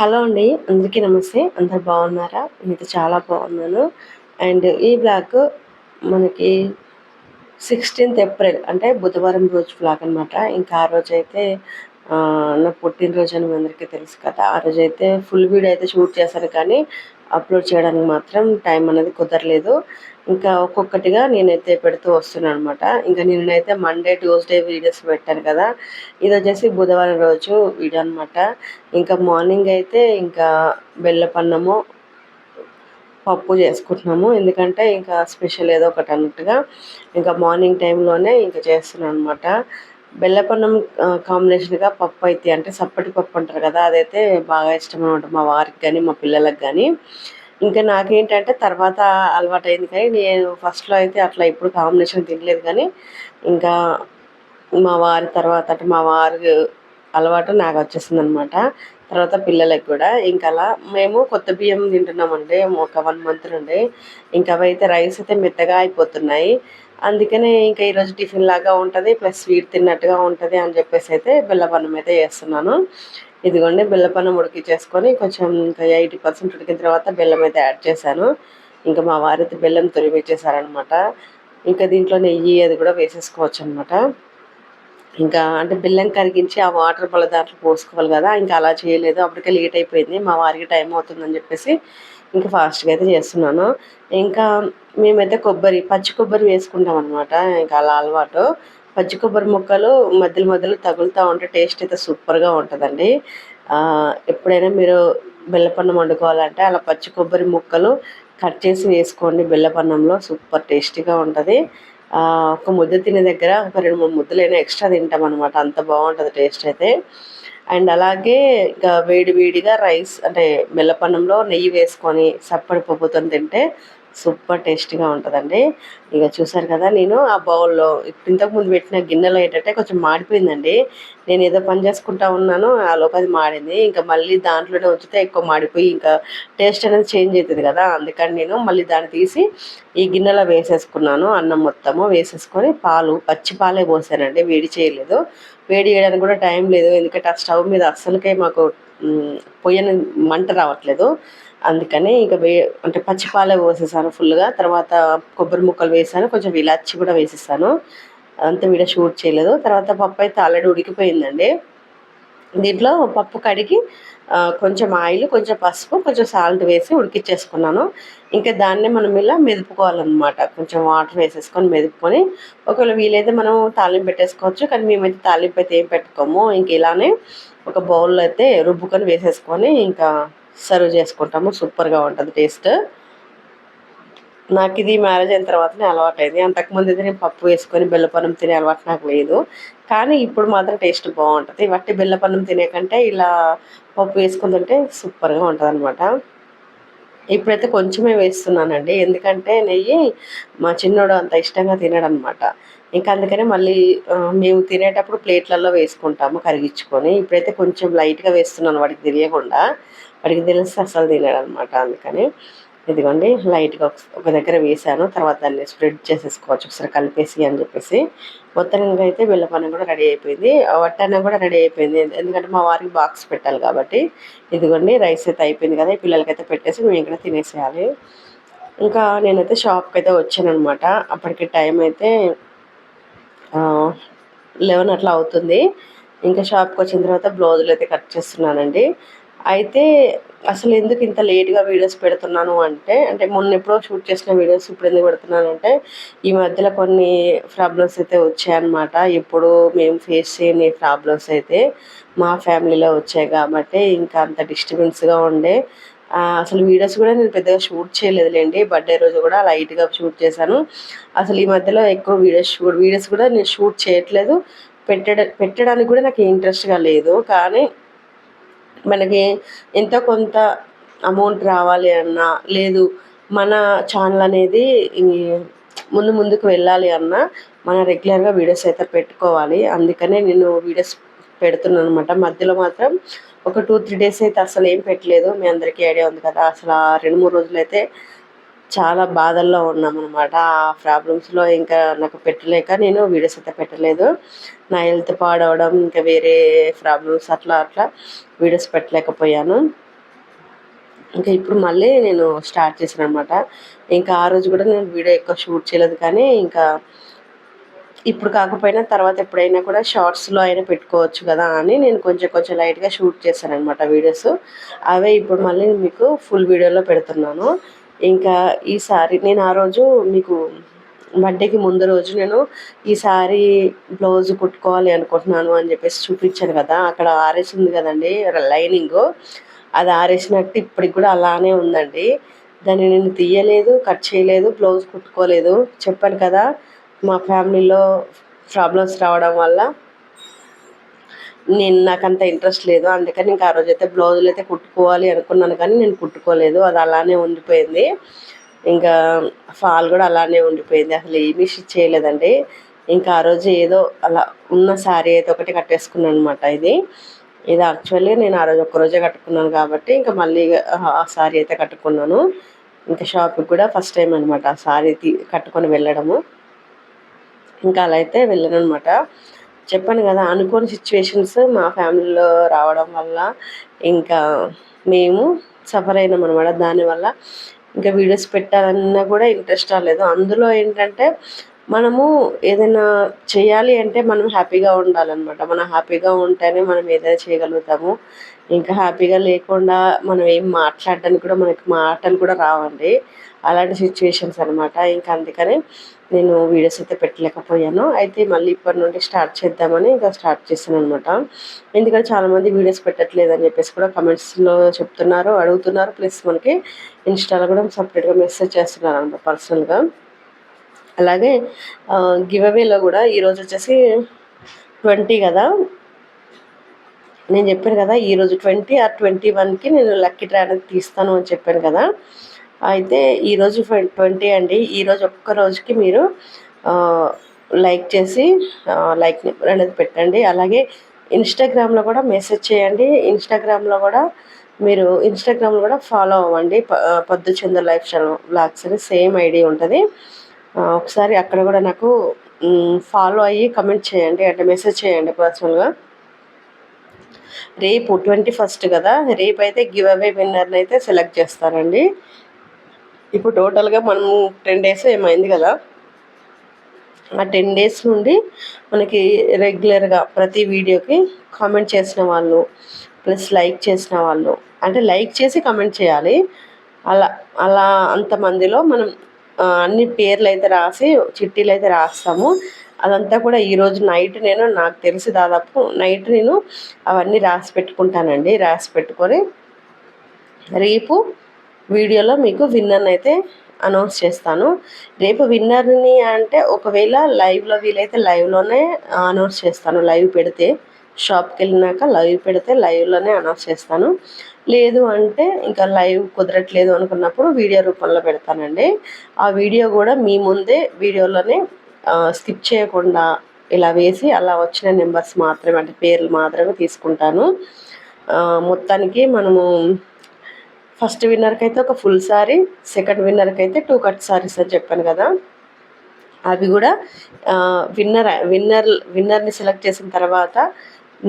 Hello అండి అందరికీ నమస్తే. అందరు బాగున్నారా? నేనైతే చాలా బాగున్నాను. అండ్ ఈ బ్లాగ్ మనకి సిక్స్టీన్త్ ఏప్రిల్ అంటే బుధవారం రోజు బ్లాగ్ అనమాట ఇంకా ఆ రోజు అయితే నా పుట్టినరోజు అని అందరికీ తెలుసు కదా. ఆ రోజు అయితే ఫుల్ వీడియో అయితే షూట్ చేశాను కానీ అప్లోడ్ చేయడానికి మాత్రం టైం అనేది కుదరలేదు. ఇంకా ఒక్కొక్కటిగా నేనైతే పెడుతూ వస్తున్నాను అనమాట ఇంకా నేనైతే మండే ట్యూస్డే వీడియోస్ పెట్టాను కదా. ఇది వచ్చేసి బుధవారం రోజు వీడియో అనమాట ఇంకా మార్నింగ్ అయితే ఇంకా బెల్లపన్నము పప్పు చేసుకుంటున్నాము. ఎందుకంటే ఇంకా స్పెషల్ ఏదో ఒకటి అన్నట్టుగా ఇంకా మార్నింగ్ టైంలోనే ఇంకా చేస్తున్నాను అనమాట బెల్లపన్నం కాంబినేషన్గా పప్పు అయితే అంటే సప్పటి పప్పు అంటారు కదా అదైతే బాగా ఇష్టం అనమాట మా వారికి కానీ మా పిల్లలకు కానీ ఇంకా నాకేంటంటే తర్వాత అలవాటైంది కానీ నేను ఫస్ట్లో అయితే అట్లా ఇప్పుడు కాంబినేషన్ తినలేదు కానీ ఇంకా మా వారి తర్వాత అంటే మా వారి అలవాటు నాకు వచ్చేసింది అనమాట తర్వాత పిల్లలకి కూడా ఇంకా అలా మేము కొత్త బియ్యం తింటున్నామండి ఒక వన్ మంత్ నుండి. ఇంకా అవైతే రైస్ అయితే మెత్తగా అయిపోతున్నాయి. అందుకనే ఇంకా ఈరోజు టిఫిన్ లాగా ఉంటుంది ప్లస్ స్వీట్ తిన్నట్టుగా ఉంటుంది అని చెప్పేసి అయితే బెల్లపన్నం అయితే చేస్తున్నాను. ఇదిగోండి బెల్లపన్నం ఉడికించేసుకొని కొంచెం ఇంకా ఎయిటీ పర్సెంట్ ఉడికిన తర్వాత బెల్లం అయితే యాడ్ చేశాను. ఇంకా మా వారైతే బెల్లం తురిమిచ్చేసారనమాట ఇంకా దీంట్లో నెయ్యి అది కూడా వేసేసుకోవచ్చు అనమాట ఇంకా అంటే బెల్లం కరిగించి ఆ వాటర్ పళ్ళ దాంట్లో పోసుకోవాలి కదా ఇంకా అలా చేయలేదు. అప్పటికే లేట్ అయిపోయింది. మా వారికి టైం అవుతుందని చెప్పేసి ఇంకా ఫాస్ట్గా అయితే చేస్తున్నాను. ఇంకా మేమైతే కొబ్బరి పచ్చి కొబ్బరి వేసుకుంటాం అనమాట ఇంకా అలా అలవాటు. పచ్చి కొబ్బరి ముక్కలు మధ్యలో మధ్యలో తగులుతూ ఉంటే టేస్ట్ అయితే సూపర్గా ఉంటుందండి. ఎప్పుడైనా మీరు బెల్లపన్నం వండుకోవాలంటే అలా పచ్చి కొబ్బరి ముక్కలు కట్ చేసి వేసుకోండి. బెల్లపన్నంలో సూపర్ టేస్టీగా ఉంటుంది. ఒక ముద్ద తినే దగ్గర ఒక రెండు మూడు ముద్దలైనా ఎక్స్ట్రా తింటాం అనమాట అంత బాగుంటుంది టేస్ట్ అయితే. అండ్ అలాగే ఇంకా వేడి వేడిగా రైస్ అంటే మెల్లపన్నంలో నెయ్యి వేసుకొని చప్పడి పప్పుతో తింటే సూపర్ టేస్టీగా ఉంటుందండి. ఇక చూసారు కదా నేను ఆ బౌల్లో ఇప్పుడు ఇంతకుముందు పెట్టిన గిన్నెలో ఏంటంటే కొంచెం మాడిపోయిందండి. నేను ఏదో పని చేసుకుంటా ఉన్నాను ఆ లోపది మాడింది. ఇంకా మళ్ళీ దాంట్లోనే ఉంచితే ఎక్కువ మాడిపోయి ఇంకా టేస్ట్ అనేది చేంజ్ అవుతుంది కదా అందుకని నేను మళ్ళీ దాన్ని తీసి ఈ గిన్నెలో వేసేసుకున్నాను అన్నం మొత్తము వేసేసుకొని పాలు పచ్చి పాలే పోసానండి వేడి చేయలేదు. వేడి చేయడానికి కూడా టైం లేదు ఎందుకంటే ఆ స్టవ్ మీద అస్సలకే మాకు పొయ్యని మంట రావట్లేదు. అందుకని ఇక వే అంటే పచ్చిపాలే పోసేసాను ఫుల్గా. తర్వాత కొబ్బరి ముక్కలు వేసాను. కొంచెం ఇలాచి కూడా వేసేసాను. అంత వీడియో షూట్ చేయలేదు. తర్వాత పప్పు అయితే ఆల్రెడీ ఉడికిపోయిందండి. దీంట్లో పప్పు కడిగి కొంచెం ఆయిల్ కొంచెం పసుపు కొంచెం సాల్ట్ వేసి ఉడికిచ్చేసుకున్నాను. ఇంకా దాన్ని మనం ఇలా మెదుపుకోవాలన్నమాట. కొంచెం వాటర్ వేసేసుకొని మెదుపుకొని. ఒకవేళ వీలైతే మనం తాలింపు పెట్టేసుకోవచ్చు. కానీ మేమైతే తాలింపు అయితే ఏం పెట్టుకోము. ఇంక ఇలానే ఒక బౌల్లో అయితే రుబ్బుకొని వేసేసుకొని ఇంకా సర్వ్ చేసుకుంటాము. సూపర్గా ఉంటుంది టేస్ట్ నాకు ఇది మ్యారేజ్ అయిన తర్వాతనే అలవాటైంది. అంతకుముందు అయితే నేను పప్పు వేసుకొని బెల్లపన్నం తినే అలవాటు నాకు లేదు. కానీ ఇప్పుడు మాత్రం టేస్ట్ బాగుంటుంది. వట్టి బెల్లపన్నం తినే కంటే ఇలా పప్పు వేసుకుని తింటే సూపర్గా ఉంటుంది అనమాట ఇప్పుడైతే కొంచెమే వేస్తున్నానండి. ఎందుకంటే నెయ్యి మా చిన్నోడు అంత ఇష్టంగా తినడనమాట ఇంకా అందుకనే మళ్ళీ మేము తినేటప్పుడు ప్లేట్లలో వేసుకుంటాము కరిగించుకొని. ఇప్పుడైతే కొంచెం లైట్గా వేస్తున్నాను వాడికి తెలియకుండా. వాడికి తెలిస్తే అసలు తినడు అనమాట అందుకని. ఇదిగోండి లైట్గా ఒక దగ్గర వేసాను తర్వాత దాన్ని స్ప్రెడ్ చేసేసుకోవచ్చు ఒకసారి కలిపేసి అని చెప్పేసి. మొత్తంగా అయితే బెల్లపన్నం కూడా రెడీ అయిపోయింది. వట్టన్నం కూడా రెడీ అయిపోయింది. ఎందుకంటే మా వారికి బాక్స్ పెట్టాలి కాబట్టి. ఇదిగోండి రైస్ అయితే అయిపోయింది కదా పిల్లలకైతే పెట్టేసి మేము ఇక్కడ తినేసేయాలి. ఇంకా నేనైతే షాప్కి అయితే వచ్చాను అనమాట అప్పటికి టైం అయితే లెవెన్ అట్లా అవుతుంది. ఇంకా షాప్కి వచ్చిన తర్వాత బ్లౌజులు అయితే కట్ చేస్తున్నానండి. అయితే అసలు ఎందుకు ఇంత లేట్గా వీడియోస్ పెడుతున్నాను అంటే అంటే మొన్న ఎప్పుడో షూట్ చేసిన వీడియోస్ ఇప్పుడు ఎందుకు పెడుతున్నాను అంటే ఈ మధ్యలో కొన్ని ప్రాబ్లమ్స్ అయితే వచ్చాయన్నమాట. ఎప్పుడు మేము ఫేస్ చేయని ప్రాబ్లమ్స్ అయితే మా ఫ్యామిలీలో వచ్చాయి కాబట్టి ఇంకా అంత డిస్టర్బెన్స్గా ఉండే అసలు వీడియోస్ కూడా నేను పెద్దగా షూట్ చేయలేదులేండి. బర్త్డే రోజు కూడా లైట్గా షూట్ చేశాను. అసలు ఈ మధ్యలో ఎక్కువ వీడియోస్ షూట్ వీడియోస్ కూడా నేను షూట్ చేయట్లేదు. పెట్టడ పెట్టడానికి కూడా నాకు ఇంట్రెస్ట్గా లేదు. కానీ మనకి ఎంత కొంత అమౌంట్ రావాలి అన్నా లేదు మన ఛానల్ అనేది ముందు ముందుకు వెళ్ళాలి అన్నా మన రెగ్యులర్గా వీడియోస్ అయితే పెట్టుకోవాలి. అందుకనే నేను వీడియోస్ పెడుతున్నాను అనమాట మధ్యలో మాత్రం ఒక టూ త్రీ డేస్ అయితే అసలు ఏం పెట్టలేదు. మీ అందరికీ ఐడియా ఉంది కదా. అసలు ఆ రెండు మూడు రోజులు అయితే చాలా బాధల్లో ఉన్నామన్నమాట. ఆ ప్రాబ్లమ్స్లో ఇంకా నాకు పెట్టలేక నేను వీడియోస్ అయితే పెట్టలేదు. నా హెల్త్ పాడవడం ఇంకా వేరే ప్రాబ్లమ్స్ అట్లా అట్లా వీడియోస్ పెట్టలేకపోయాను. ఇంకా ఇప్పుడు మళ్ళీ నేను స్టార్ట్ చేశాను అనమాట ఇంకా ఆ రోజు కూడా నేను వీడియో ఎక్కువ షూట్ చేయలేదు కానీ ఇంకా ఇప్పుడు కాకపోయినా తర్వాత ఎప్పుడైనా కూడా షార్ట్స్లో అయినా పెట్టుకోవచ్చు కదా అని నేను కొంచెం కొంచెం లైట్గా షూట్ చేశాను అనమాట వీడియోస్. అవే ఇప్పుడు మళ్ళీ మీకు ఫుల్ వీడియోలో పెడుతున్నాను. ఇంకా ఈసారి నేను ఆ రోజు మీకు బర్త్డేకి ముందు రోజు నేను ఈసారి బ్లౌజ్ కుట్టుకోవాలి అనుకుంటున్నాను అని చెప్పేసి చూపించాను కదా. అక్కడ ఆరేసి ఉంది కదండి లైనింగ్. అది ఆరేసినట్టు ఇప్పటికి కూడా అలానే ఉందండి. దాన్ని నేను తీయలేదు కట్ చేయలేదు బ్లౌజ్ కుట్టుకోలేదు. చెప్పాను కదా మా ఫ్యామిలీలో ప్రాబ్లమ్స్ రావడం వల్ల నేను నాకు అంత ఇంట్రెస్ట్ లేదు. అందుకని ఇంకా ఆ రోజైతే బ్లౌజులు అయితే కుట్టుకోవాలి అనుకున్నాను కానీ నేను కుట్టుకోలేదు. అది అలానే ఉండిపోయింది. ఇంకా ఫాల్ కూడా అలానే ఉండిపోయింది. అసలు ఏమీ స్టిచ్ చేయలేదండి. ఇంకా ఆ రోజు ఏదో అలా ఉన్న శారీ అయితే ఒకటి కట్టేసుకున్నాను అనమాట ఇది. ఇది యాక్చువల్లీ నేను ఆ రోజు ఒక్కరోజే కట్టుకున్నాను కాబట్టి ఇంకా మళ్ళీ ఆ శారీ అయితే కట్టుకున్నాను. ఇంకా షాప్కి కూడా ఫస్ట్ టైం అనమాట ఆ శారీ కట్టుకొని వెళ్ళడము. ఇంకా అలా అయితే వెళ్ళాను అనమాట చెప్పాను కదా అనుకోని సిచ్యువేషన్స్ మా ఫ్యామిలీలో రావడం వల్ల ఇంకా మేము సఫర్ అయినాం అనమాట దానివల్ల ఇంకా వీడియోస్ పెట్టాలన్నా కూడా ఇంట్రెస్ట్ రాలేదు. అందులో ఏంటంటే మనము ఏదైనా చేయాలి అంటే మనం హ్యాపీగా ఉండాలన్నమాట. మనం హ్యాపీగా ఉంటేనే మనం ఏదైనా చేయగలుగుతాము. ఇంకా హ్యాపీగా లేకుండా మనం ఏం మాట్లాడడానికి కూడా మనకి మాటలు కూడా రావండి. అలాంటి సిచ్యువేషన్స్ అనమాట ఇంకా అందుకని నేను వీడియోస్ అయితే పెట్టలేకపోయాను. అయితే మళ్ళీ ఇప్పటి నుండి స్టార్ట్ చేద్దామని ఇంకా స్టార్ట్ చేశాను అనమాట ఎందుకంటే చాలామంది వీడియోస్ పెట్టట్లేదు అని చెప్పేసి కూడా కమెంట్స్లో చెప్తున్నారు అడుగుతున్నారు. ప్లస్ మనకి ఇన్స్టాలో కూడా సపరేట్గా మెసేజ్ చేస్తున్నారు అనమాట పర్సనల్గా. అలాగే గివ్ అవేలో కూడా ఈరోజు వచ్చేసి ట్వంటీ కదా? నేను చెప్పాను కదా ఈరోజు ట్వంటీ ఆర్ ట్వంటీ వన్కి నేను లక్కీ డ్రా అనేది తీస్తాను అని చెప్పాను కదా? అయితే ఈరోజు ట్వంటీ అండి. ఈరోజు ఒక్క రోజుకి మీరు లైక్ చేసి లైక్ అనేది పెట్టండి. అలాగే ఇన్స్టాగ్రామ్లో కూడా మెసేజ్ చేయండి. ఇన్స్టాగ్రామ్లో కూడా మీరు ఇన్స్టాగ్రామ్లో కూడా ఫాలో అవ్వండి. పొద్దు చంద్ర లైఫ్ స్టైల్ బ్లాగ్స్ అని సేమ్ ఐడి ఉంటుంది. ఒకసారి అక్కడ కూడా నాకు ఫాలో అయ్యి కమెంట్ చేయండి. అంటే మెసేజ్ చేయండి పర్సనల్గా. రేపు ట్వంటీ ఫస్ట్ కదా. రేపు అయితే గివ్ అవే విన్నర్ని అయితే సెలెక్ట్ చేస్తారండి ఇప్పుడు టోటల్గా మనం టెన్ డేస్ ఏమైంది కదా? ఆ టెన్ డేస్ నుండి మనకి రెగ్యులర్గా ప్రతి వీడియోకి కామెంట్ చేసిన వాళ్ళు ప్లస్ లైక్ చేసిన వాళ్ళు అంటే లైక్ చేసి కామెంట్ చేయాలి. అలా అలా అంతమందిలో మనం అన్ని పేర్లు అయితే రాసి చిట్టీలు అయితే రాస్తాము. అదంతా కూడా ఈరోజు నైట్ నేను నాకు తెలిసి దాదాపు నైట్ నేను అవన్నీ రాసి పెట్టుకుంటానండి. రాసి పెట్టుకొని రేపు వీడియోలో మీకు విన్నర్ని అయితే అనౌన్స్ చేస్తాను. రేపు విన్నర్ని అంటే ఒకవేళ లైవ్లో వీలైతే లైవ్లోనే అనౌన్స్ చేస్తాను. లైవ్ పెడితే షాప్కి వెళ్ళినాక లైవ్ పెడితే లైవ్లోనే అనౌన్స్ చేస్తాను. లేదు అంటే ఇంకా లైవ్ కుదరట్లేదు అనుకున్నప్పుడు వీడియో రూపంలో పెడతానండి. ఆ వీడియో కూడా మీ ముందే వీడియోలోనే స్కిప్ చేయకుండా ఇలా వేసి అలా వచ్చిన నెంబర్స్ మాత్రమే అంటే పేర్లు మాత్రమే తీసుకుంటాను. మొత్తానికి మనము ఫస్ట్ విన్నర్కి అయితే ఒక ఫుల్ శారీ సెకండ్ విన్నర్కి అయితే టూ కట్ సారీస్ అని చెప్పాను కదా. అవి కూడా విన్నర్ విన్నర్ విన్నర్ని సెలెక్ట్ చేసిన తర్వాత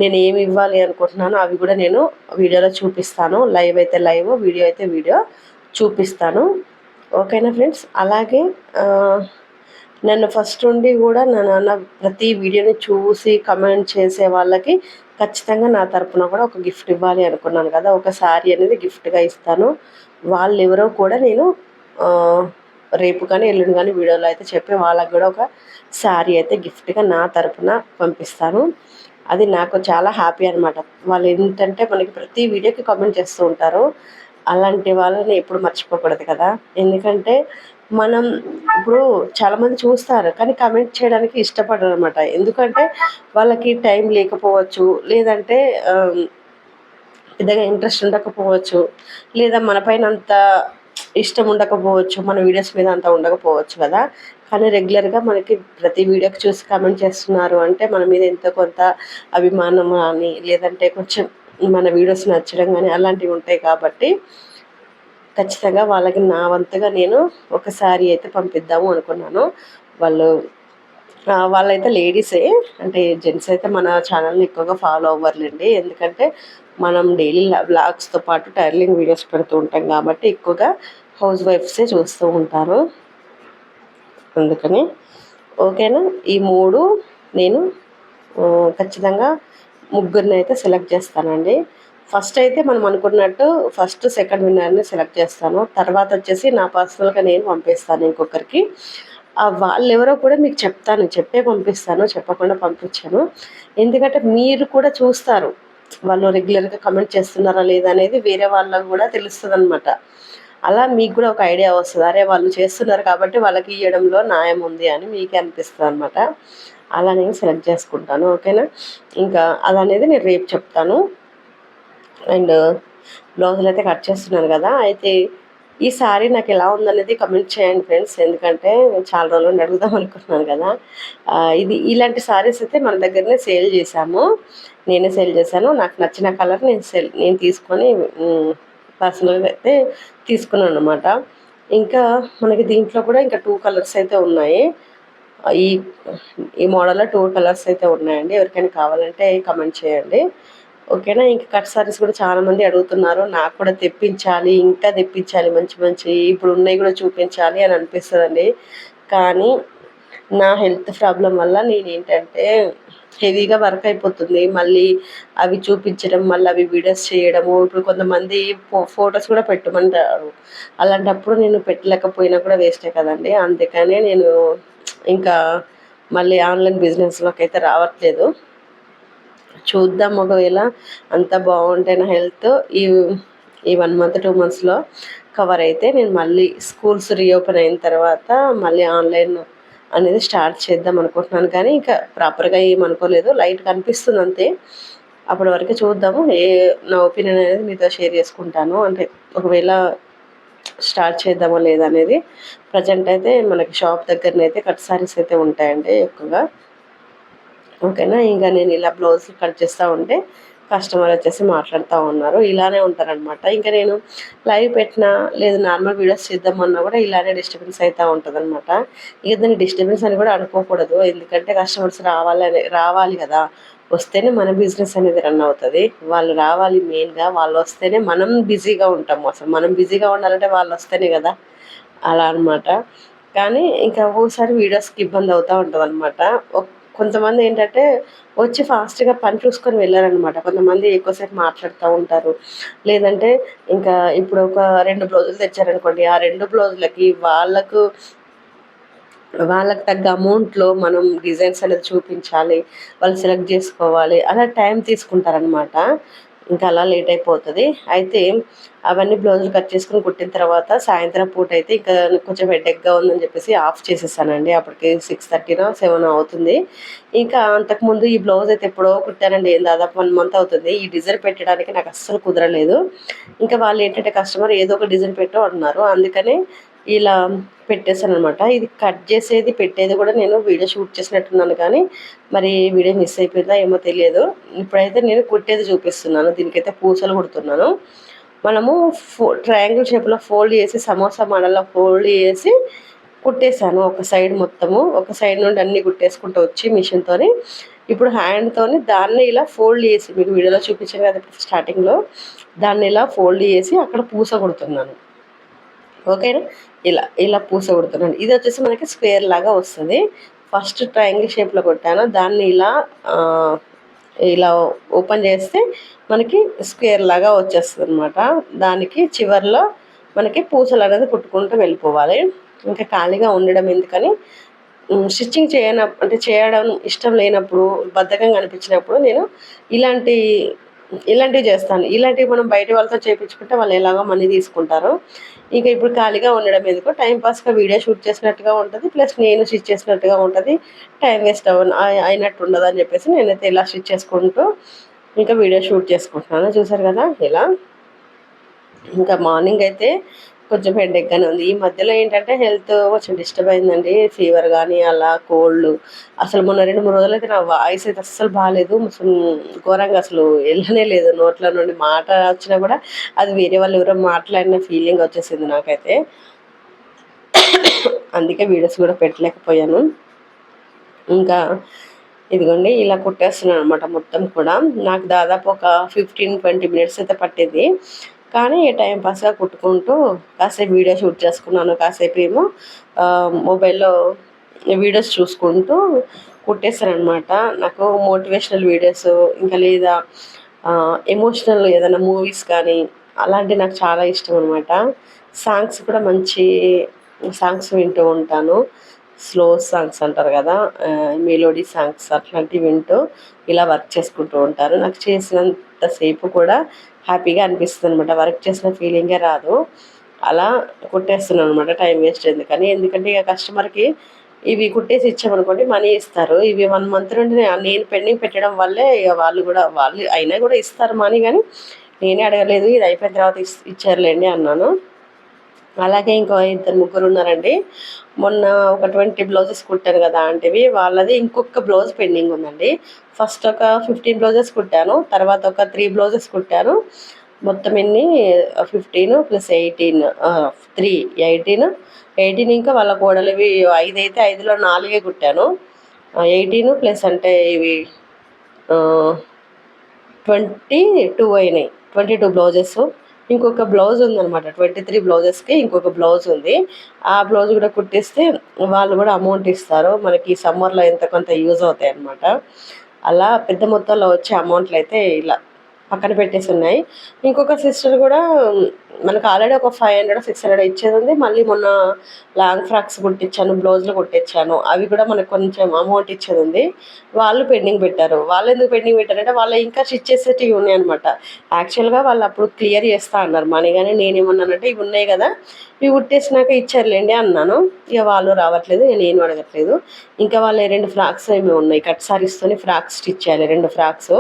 నేను ఏమి ఇవ్వాలి అనుకుంటున్నానో అవి కూడా నేను వీడియోలో చూపిస్తాను. లైవ్ అయితే లైవ్ వీడియో అయితే వీడియో చూపిస్తాను. ఓకేనా ఫ్రెండ్స్ అలాగే నన్ను ఫస్ట్ నుండి కూడా నా నాన్న ప్రతి వీడియోని చూసి కమెంట్ చేసే వాళ్ళకి ఖచ్చితంగా నా తరపున కూడా ఒక గిఫ్ట్ ఇవ్వాలి అనుకున్నాను కదా ఒక శారీ అనేది గిఫ్ట్గా ఇస్తాను. వాళ్ళు ఎవరో కూడా నేను రేపు కానీ ఎల్లుండి కానీ వీడియోలో అయితే చెప్పి వాళ్ళకి కూడా ఒక శారీ అయితే గిఫ్ట్గా నా తరపున పంపిస్తాను. అది నాకు చాలా హ్యాపీ అనమాట వాళ్ళు ఏంటంటే మనకి ప్రతి వీడియోకి కామెంట్ చేస్తూ ఉంటారు. అలాంటి వాళ్ళని ఎప్పుడు మర్చిపోకూడదు కదా. ఎందుకంటే మనం ఇప్పుడు చాలామంది చూస్తారు కానీ కమెంట్ చేయడానికి ఇష్టపడరు అనమాట ఎందుకంటే వాళ్ళకి టైం లేకపోవచ్చు లేదంటే పెద్దగా ఇంట్రెస్ట్ ఉండకపోవచ్చు లేదా మన పైన అంత ఇష్టం ఉండకపోవచ్చు మన వీడియోస్ మీద అంత ఉండకపోవచ్చు కదా. కానీ రెగ్యులర్గా మనకి ప్రతి వీడియోకి చూసి కామెంట్ చేస్తున్నారు అంటే మన మీద ఎంతో కొంత అభిమానం కానీ లేదంటే కొంచెం మన వీడియోస్ నచ్చడం కానీ అలాంటివి ఉంటాయి కాబట్టి ఖచ్చితంగా వాళ్ళకి నా వంతుగా నేను ఒకసారి అయితే పంపిద్దాము అనుకున్నాను. వాళ్ళు వాళ్ళైతే లేడీసే. అంటే జెంట్స్ అయితే మన ఛానల్ని ఎక్కువగా ఫాలో అవ్వర్లేండి. ఎందుకంటే మనం డైలీ బ్లాగ్స్తో పాటు టైర్లింగ్ వీడియోస్ పెడుతూ ఉంటాం కాబట్టి ఎక్కువగా హౌస్ వైఫ్సే చూస్తూ ఉంటారు. అందుకని ఓకేనా? ఈ మూడు నేను ఖచ్చితంగా ముగ్గురిని అయితే సెలెక్ట్ చేస్తానండి. ఫస్ట్ అయితే మనం అనుకున్నట్టు ఫస్ట్ సెకండ్ విన్నర్ని సెలెక్ట్ చేస్తాను. తర్వాత వచ్చేసి నా పర్సనల్గా నేను పంపిస్తాను ఇంకొకరికి. వాళ్ళు ఎవరో కూడా మీకు చెప్తాను. చెప్పే పంపిస్తాను. చెప్పకుండా పంపించాను. ఎందుకంటే మీరు కూడా చూస్తారు. వాళ్ళు రెగ్యులర్గా కమెంట్ చేస్తున్నారా లేదా అనేది వేరే వాళ్ళకు కూడా తెలుస్తుంది అనమాట అలా మీకు కూడా ఒక ఐడియా వస్తుంది. అరే వాళ్ళు చేస్తున్నారు కాబట్టి వాళ్ళకి ఇవ్వడంలో న్యాయం ఉంది అని మీకే అనిపిస్తుంది అనమాట అలా నేను సెలెక్ట్ చేసుకుంటాను. ఓకేనా? ఇంకా అదనేది నేను రేపు చెప్తాను. అండ్ బ్లౌజులు అయితే కట్ చేస్తున్నాను కదా అయితే ఈ సారీ నాకు ఎలా ఉందనేది కమెంట్ చేయండి ఫ్రెండ్స్. ఎందుకంటే చాలా రోజులు అడుగుదాం అనుకుంటున్నాను కదా. ఇది ఇలాంటి సారీస్ అయితే మన దగ్గరనే సేల్ చేశాము. నేనే సేల్ చేశాను. నాకు నచ్చిన కలర్ నేను సేల్ నేను తీసుకొని పర్సనల్గా అయితే తీసుకున్నాను అనమాట ఇంకా మనకి దీంట్లో కూడా ఇంకా టూ కలర్స్ అయితే ఉన్నాయి. ఈ ఈ మోడల్లో టూ కలర్స్ అయితే ఉన్నాయండి. ఎవరికైనా కావాలంటే కమెంట్ చేయండి. ఓకేనా? ఇంకా కట్ సారీస్ కూడా చాలామంది అడుగుతున్నారు. నాకు కూడా తెప్పించాలి ఇంకా తెప్పించాలి మంచి మంచి ఇప్పుడు ఉన్నాయి కూడా చూపించాలి అని అనిపిస్తుందండి. కానీ నా హెల్త్ ప్రాబ్లం వల్ల నేను ఏంటంటే హెవీగా వర్క్ అయిపోతుంది. మళ్ళీ అవి చూపించడం మళ్ళీ అవి వీడియోస్ చేయడము. ఇప్పుడు కొంతమంది ఫొటోస్ కూడా పెట్టమంటారు. అలాంటప్పుడు నేను పెట్టలేకపోయినా కూడా వేస్టే కదండి. అందుకనే నేను ఇంకా మళ్ళీ ఆన్లైన్ బిజినెస్లోకి అయితే రావట్లేదు. చూద్దాం ఒకవేళ అంత బాగుంటే నా హెల్త్. ఈ ఈ వన్ మంత్ టూ మంత్స్లో కవర్ అయితే నేను మళ్ళీ స్కూల్స్ రీఓపెన్ అయిన తర్వాత మళ్ళీ ఆన్లైన్ అనేది స్టార్ట్ చేద్దాం అనుకుంటున్నాను. కానీ ఇంకా ప్రాపర్గా ఏమనుకోలేదు. లైట్ కనిపిస్తుంది అంతే. అప్పటి వరకు చూద్దాము. ఏ నా ఒపీనియన్ అనేది మీతో షేర్ చేసుకుంటాను. అంటే ఒకవేళ స్టార్ట్ చేద్దామో లేదనేది ప్రజెంట్ అయితే మనకి షాప్ దగ్గరనైతే కట్ సారీస్ అయితే ఉంటాయండి ఎక్కువగా. ఓకేనా? ఇంకా నేను ఇలా బ్లౌజ్ కట్ చేస్తూ ఉంటే కస్టమర్ వచ్చేసి మాట్లాడుతూ ఉన్నారు. ఇలానే ఉంటారనమాట ఇంకా నేను లైవ్ పెట్టినా లేదు నార్మల్ వీడియోస్ చేద్దామన్నా కూడా ఇలానే డిస్టర్బెన్స్ అవుతూ ఉంటుంది అనమాట ఇక దాన్ని డిస్టర్బెన్స్ అని కూడా అనుకోకూడదు. ఎందుకంటే కస్టమర్స్ రావాలని రావాలి కదా. వస్తేనే మన బిజినెస్ అనేది రన్ అవుతుంది. వాళ్ళు రావాలి మెయిన్గా వాళ్ళు వస్తేనే మనం బిజీగా ఉంటాము. అసలు మనం బిజీగా ఉండాలంటే వాళ్ళు వస్తేనే కదా. అలా అనమాట కానీ ఇంకా ఒక్కోసారి వీడియోస్కి ఇబ్బంది అవుతూ ఉంటుంది అనమాట కొంతమంది ఏంటంటే వచ్చి ఫాస్ట్గా పని చూసుకొని వెళ్ళారనమాట కొంతమంది ఎక్కువసేపు మాట్లాడుతూ ఉంటారు. లేదంటే ఇంకా ఇప్పుడు ఒక రెండు బ్లౌజులు తెచ్చారనుకోండి ఆ రెండు బ్లౌజులకి వాళ్ళకు వాళ్ళకి తగ్గ అమౌంట్లో మనం డిజైన్స్ అనేది చూపించాలి వాళ్ళు సెలెక్ట్ చేసుకోవాలి అలా టైం తీసుకుంటారనమాట ఇంకా అలా లేట్ అయిపోతుంది. అయితే అవన్నీ బ్లౌజులు కట్ చేసుకుని కుట్టిన తర్వాత సాయంత్రం పూట అయితే ఇంకా కొంచెం హెడ్ఎక్గా ఉందని చెప్పేసి ఆఫ్ చేసేసానండి. అప్పటికి సిక్స్ థర్టీనో సెవెన్ అవుతుంది. ఇంకా అంతకుముందు ఈ బ్లౌజ్ అయితే ఎప్పుడో కుట్టానండి. దాదాపు వన్ మంత్ అవుతుంది. ఈ డిజైన్ పెట్టడానికి నాకు అస్సలు కుదరలేదు. ఇంకా వాళ్ళు ఏంటంటే కస్టమర్ ఏదో ఒక డిజైన్ పెట్టో అంటున్నారు. అందుకని ఇలా పెట్టేశాను అనమాట ఇది కట్ చేసేది పెట్టేది కూడా నేను వీడియో షూట్ చేసినట్టున్నాను కానీ మరి వీడియో మిస్ అయిపోయిందా ఏమో తెలియదు. ఇప్పుడైతే నేను కుట్టేది చూపిస్తున్నాను. దీనికైతే పూసలు కుడుతున్నాను. మనము ఫో ట్రయాంగిల్ షేప్లో ఫోల్డ్ చేసి సమోసా మాడల్లో ఫోల్డ్ చేసి కుట్టేశాను. ఒక సైడ్ మొత్తము. ఒక సైడ్ నుండి అన్నీ కుట్టేసుకుంటూ వచ్చి మిషన్తో ఇప్పుడు హ్యాండ్తో దాన్ని ఇలా ఫోల్డ్ చేసి మీకు వీడియోలో చూపించాను కదా స్టార్టింగ్లో దాన్ని ఇలా ఫోల్డ్ చేసి అక్కడ పూస కుడుతున్నాను. ఓకేనా? ఇలా ఇలా పూస కొడుతున్నాను. ఇది వచ్చేసి మనకి స్క్వేర్ లాగా వస్తుంది. ఫస్ట్ ట్రయాంగిల్ షేప్లో కొట్టాను. దాన్ని ఇలా ఇలా ఓపెన్ చేస్తే మనకి స్క్వేర్ లాగా వచ్చేస్తుంది అనమాట దానికి చివరిలో మనకి పూసలు అనేది కుట్టుకుంటూ వెళ్ళిపోవాలి. ఇంకా ఖాళీగా ఉండడం ఎందుకని? స్టిచ్చింగ్ చేయన అంటే చేయడం ఇష్టం లేనప్పుడు బద్ధకంగా అనిపించినప్పుడు నేను ఇలాంటి ఇలాంటివి చేస్తాను. ఇలాంటివి మనం బయట వాళ్ళతో చేయించుకుంటే వాళ్ళు ఎలాగో మనీ తీసుకుంటారు. ఇంకా ఇప్పుడు ఖాళీగా ఉండడం ఎందుకు? టైంపాస్గా వీడియో షూట్ చేసినట్టుగా ఉంటుంది. ప్లస్ నేను స్టిచ్ చేసినట్టుగా ఉంటుంది. టైం వేస్ట్ అవ అయినట్టు ఉండదు అని చెప్పేసి నేనైతే ఇలా స్టిచ్ చేసుకుంటూ ఇంకా వీడియో షూట్ చేసుకుంటున్నాను. చూసారు కదా? ఇలా. ఇంకా మార్నింగ్ అయితే కొంచెం హెడేక్గానే ఉంది. ఈ మధ్యలో ఏంటంటే హెల్త్ కొంచెం డిస్టర్బ్ అయిందండి. ఫీవర్ కానీ అలా కోల్డ్ అసలు మొన్న రెండు మూడు రోజులు అయితే నా వాయిస్ అయితే అస్సలు బాగాలేదు ఘోరంగా అసలు వెళ్ళనే లేదు. నోట్ల నుండి మాట వచ్చినా కూడా అది వేరే వాళ్ళు ఎవరో మాట్లాడిన ఫీలింగ్ వచ్చేసింది నాకైతే. అందుకే వీడియోస్ కూడా పెట్టలేకపోయాను. ఇంకా ఇదిగోండి ఇలా కుట్టేస్తున్నాను అనమాట మొత్తం కూడా. నాకు దాదాపు ఒక ఫిఫ్టీన్ ట్వంటీ మినిట్స్ అయితే పట్టింది. కానీ టైం పాస్గా కుట్టుకుంటూ కాసేపు వీడియో షూట్ చేసుకున్నాను కాసేపు ఏమో మొబైల్లో వీడియోస్ చూసుకుంటూ కుట్టేస్తాను నాకు మోటివేషనల్ వీడియోస్ ఇంకా లేదా ఎమోషనల్ ఏదైనా మూవీస్ కానీ అలాంటివి నాకు చాలా ఇష్టం అనమాట. సాంగ్స్ కూడా మంచి సాంగ్స్ వింటూ ఉంటాను. స్లో సాంగ్స్ అంటారు కదా మెలోడీ సాంగ్స్ అట్లాంటివి వింటూ ఇలా వర్క్ చేసుకుంటూ ఉంటారు నాకు చేసినంతసేపు కూడా హ్యాపీగా అనిపిస్తుంది అనమాట వర్క్ చేసిన ఫీలింగే రాదు. అలా కుట్టేస్తున్నాను అనమాట టైం వేస్ట్ ఎందుకని. ఎందుకంటే ఇక కస్టమర్కి ఇవి కుట్టేసి ఇచ్చామనుకోండి మనీ ఇస్తారు. ఇవి వన్ మంత్ నుండి నేను పెండింగ్ పెట్టడం వల్లే ఇక వాళ్ళు కూడా వాళ్ళు అయినా కూడా ఇస్తారు మనీ కానీ నేనే అడగలేదు. ఇది అయిపోయిన తర్వాత ఇచ్చారులేండి అన్నాను. అలాగే ఇంకో ఇద్దరు ముగ్గురు ఉన్నారండి. మొన్న ఒక ట్వంటీ బ్లౌజెస్ కుట్టాను కదా అంటేవి వాళ్ళది ఇంకొక బ్లౌజ్ పెండింగ్ ఉందండి. ఫస్ట్ ఒక ఫిఫ్టీన్ బ్లౌజెస్ కుట్టాను తర్వాత ఒక త్రీ బ్లౌజెస్ కుట్టాను. మొత్తం ఎన్ని fifteen plus eighteen three eighteen. Eighteen ఇంకా వాళ్ళ కోడలివి ఐదు అయితే ఐదులో నాలుగే కుట్టాను. ఎయిటీన్ ప్లస్ అంటే ఇవి ట్వంటీ టూ అయినాయి ట్వంటీ టూ బ్లౌజెస్. ఇంకొక బ్లౌజ్ ఉందనమాట ట్వంటీ త్రీ బ్లౌజెస్కి ఇంకొక బ్లౌజ్ ఉంది. ఆ బ్లౌజ్ కూడా కుట్టిస్తే వాళ్ళు కూడా అమౌంట్ ఇస్తారు. మనకి సమ్మర్లో ఎంత కొంత యూజ్ అవుతాయి అనమాట అలా పెద్ద మొత్తంలో వచ్చే అమౌంట్లు అయితే ఇలా. పక్కన పెట్టేసి ఉన్నాయి. ఇంకొక సిస్టర్ కూడా మనకు ఆల్రెడీ ఒక ఫైవ్ హండ్రెడ్ సిక్స్ హండ్రెడ్ ఇచ్చేది ఉంది. మళ్ళీ మొన్న లాంగ్ ఫ్రాక్స్ కుట్టించాను బ్లౌజ్లు కుట్టించాను. అవి కూడా మనకు కొంచెం అమౌంట్ ఇచ్చేది ఉంది. వాళ్ళు పెండింగ్ పెట్టారు. వాళ్ళు ఎందుకు పెండింగ్ పెట్టారంటే వాళ్ళు ఇంకా స్టిచ్ చేసేటివి ఉన్నాయి అనమాట యాక్చువల్గా వాళ్ళు అప్పుడు క్లియర్ చేస్తా అన్నారు. మనీ కానీ నేనేమన్నానంటే ఇవి ఉన్నాయి కదా ఇవి కుట్టేసినాక ఇచ్చారులేండి అన్నాను. ఇక వాళ్ళు రావట్లేదు నేను అడగట్లేదు. ఇంకా వాళ్ళ రెండు ఫ్రాక్స్ ఏమి ఉన్నాయి. కట్ సారీస్తోని ఫ్రాక్స్ స్టిచ్ చేయాలి రెండు ఫ్రాక్స్.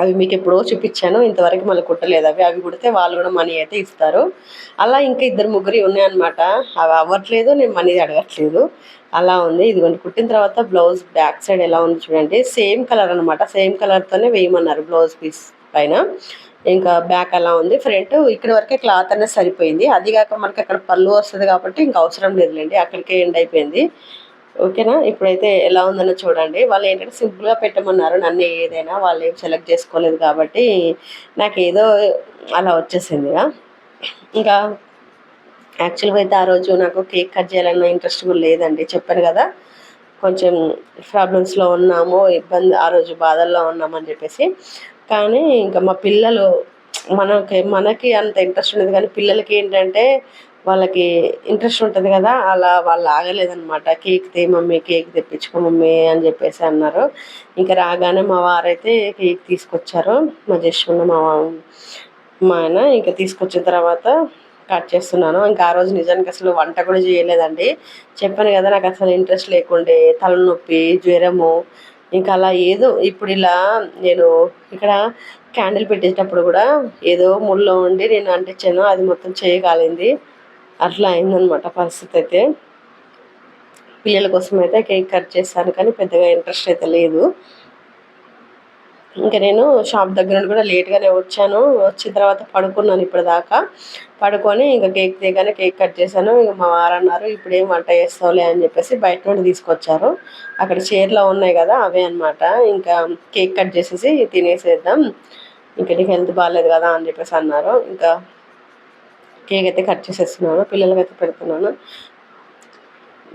అవి మీకు ఎప్పుడో చూపించాను. ఇంతవరకు మళ్ళీ కుట్టలేదు. అవి అవి కుడితే వాళ్ళు కూడా మనీ అయితే ఇస్తారు. అలా ఇంకా ఇద్దరు ముగ్గురు ఉన్నాయన్నమాట. అవి అవ్వట్లేదు నేను మనీ అడగట్లేదు. అలా ఉంది. ఇదిగోండి కుట్టిన తర్వాత బ్లౌజ్ బ్యాక్ సైడ్ ఎలా ఉంది చూడండి. సేమ్ కలర్ అనమాట సేమ్ కలర్తోనే వేయమన్నారు బ్లౌజ్ పీస్ పైన. ఇంకా బ్యాక్ అలా ఉంది? ఫ్రంట్ ఇక్కడ వరకే క్లాత్ అనేది సరిపోయింది. అది కాక మనకి అక్కడ పళ్ళు వస్తుంది కాబట్టి ఇంకా అవసరం లేదులేండి. అక్కడికే ఎండ్ అయిపోయింది. ఓకేనా? ఇప్పుడైతే ఎలా ఉందన్న చూడండి. వాళ్ళు ఏంటంటే సింపుల్గా పెట్టమన్నారు. నన్ను ఏదైనా వాళ్ళు ఏం సెలెక్ట్ చేసుకోలేదు కాబట్టి నాకు ఏదో అలా వచ్చేసిందిగా ఇంకా యాక్చువల్గా అయితే ఆ రోజు నాకు కేక్ కట్ చేయాలన్న ఇంట్రెస్ట్ కూడా లేదండి. చెప్పాను కదా కొంచెం ప్రాబ్లమ్స్లో ఉన్నాము ఇబ్బంది ఆ రోజు బాధల్లో ఉన్నామని చెప్పేసి. కానీ ఇంకా మా పిల్లలు మనకి మనకి అంత ఇంట్రెస్ట్ ఉండదు. కానీ పిల్లలకి ఏంటంటే వాళ్ళకి ఇంట్రెస్ట్ ఉంటుంది కదా అలా వాళ్ళు ఆగలేదనమాట కేక్ తే మమ్మీ కేక్ తెప్పించుకో మమ్మీ అని చెప్పేసి అన్నారు. ఇంకా రాగానే మా వారైతే కేక్ తీసుకొచ్చారు. మా జస్ట్ మా మా ఆయన ఇంకా తీసుకొచ్చిన తర్వాత కట్ చేస్తున్నాను. ఇంకా ఆ రోజు నిజానికి అసలు వంట కూడా చేయలేదండి. చెప్పాను కదా నాకు అసలు ఇంట్రెస్ట్ లేకుండే తలనొప్పి జ్వరము ఇంకా అలా ఏదో ఇప్పుడు ఇలా నేను ఇక్కడ క్యాండిల్ పెట్టేటప్పుడు కూడా ఏదో ముళ్ళో ఉండి నేను అంటించాను. అది మొత్తం చేయగలింది అట్లా అయిందనమాట పరిస్థితి అయితే. పిల్లల కోసం అయితే కేక్ కట్ చేస్తాను కానీ పెద్దగా ఇంట్రెస్ట్ అయితే లేదు. ఇంకా నేను షాప్ దగ్గర నుండి కూడా లేట్గానే వచ్చాను. వచ్చిన తర్వాత పడుకున్నాను ఇప్పటిదాకా. పడుకొని ఇంకా కేక్ తీయగానే కేక్ కట్ చేశాను. ఇంకా మా వారు అన్నారు ఇప్పుడు ఏం వంట చేస్తావులే? అని చెప్పేసి బయట నుండి తీసుకొచ్చారు. అక్కడ చీరలో ఉన్నాయి కదా అవే అనమాట ఇంకా కేక్ కట్ చేసేసి తినేసేద్దాం. ఇంకా నీకు హెల్త్ బాగాలేదు కదా అని చెప్పేసి అన్నారు. ఇంకా కేక్ అయితే కట్ చేసేస్తున్నాను పిల్లలకి అయితే పెడుతున్నాను.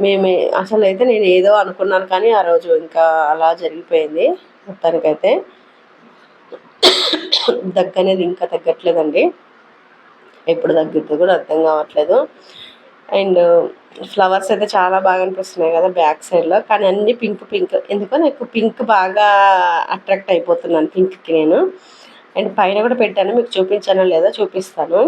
మేమే అసలు అయితే నేను ఏదో అనుకున్నాను కానీ ఆ రోజు ఇంకా అలా జరిగిపోయింది మొత్తానికైతే. దగ్గనేది ఇంకా తగ్గట్లేదండి. ఎప్పుడు తగ్గుద్దో కూడా అర్థం కావట్లేదు. అండ్ ఫ్లవర్స్ అయితే చాలా బాగా అనిపిస్తున్నాయి కదా బ్యాక్ సైడ్లో కానీ అన్ని పింక్ పింక్. ఎందుకో నాకు పింక్ బాగా అట్రాక్ట్ అయిపోతున్నాను పింక్కి నేను. అండ్ పైన కూడా పెట్టాను మీకు చూపించానో లేదో చూపిస్తాను.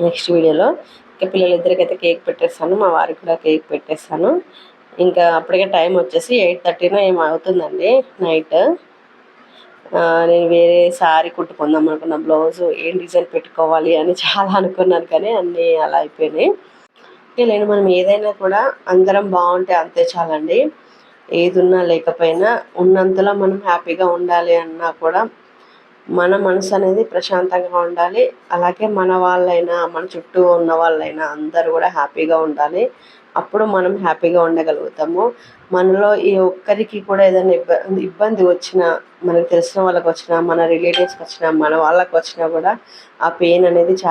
నెక్స్ట్ వీడియోలో ఇంకా పిల్లలిద్దరికైతే కేక్ పెట్టేస్తాను మా వారికి కూడా కేక్ పెట్టేస్తాను. ఇంకా అప్పటికే టైం వచ్చేసి ఎయిట్ థర్టీన ఏమో అవుతుందండి నైట్. నేను వేరే సారీ కుట్టుకుందాం అనుకున్న బ్లౌజ్ ఏం డిజైన్ పెట్టుకోవాలి అని చాలా అనుకున్నాను కానీ అన్నీ అలా అయిపోయినాయి. నేను మనం ఏదైనా కూడా అందరం బాగుంటే అంతే చాలండి. ఏది ఉన్నా లేకపోయినా ఉన్నంతలో మనం హ్యాపీగా ఉండాలి అన్నా కూడా మన మనసు అనేది ప్రశాంతంగా ఉండాలి. అలాగే మన వాళ్ళైనా మన చుట్టూ ఉన్న వాళ్ళైనా అందరూ కూడా హ్యాపీగా ఉండాలి. అప్పుడు మనం హ్యాపీగా ఉండగలుగుతాము. మనలో ఈ ఒక్కరికి కూడా ఏదైనా ఇబ్బంది ఇబ్బంది వచ్చినా మనకు తెలిసిన వాళ్ళకి వచ్చినా మన రిలేటివ్స్కి వచ్చినా మన వాళ్ళకి వచ్చినా కూడా ఆ పెయిన్ అనేది చాలా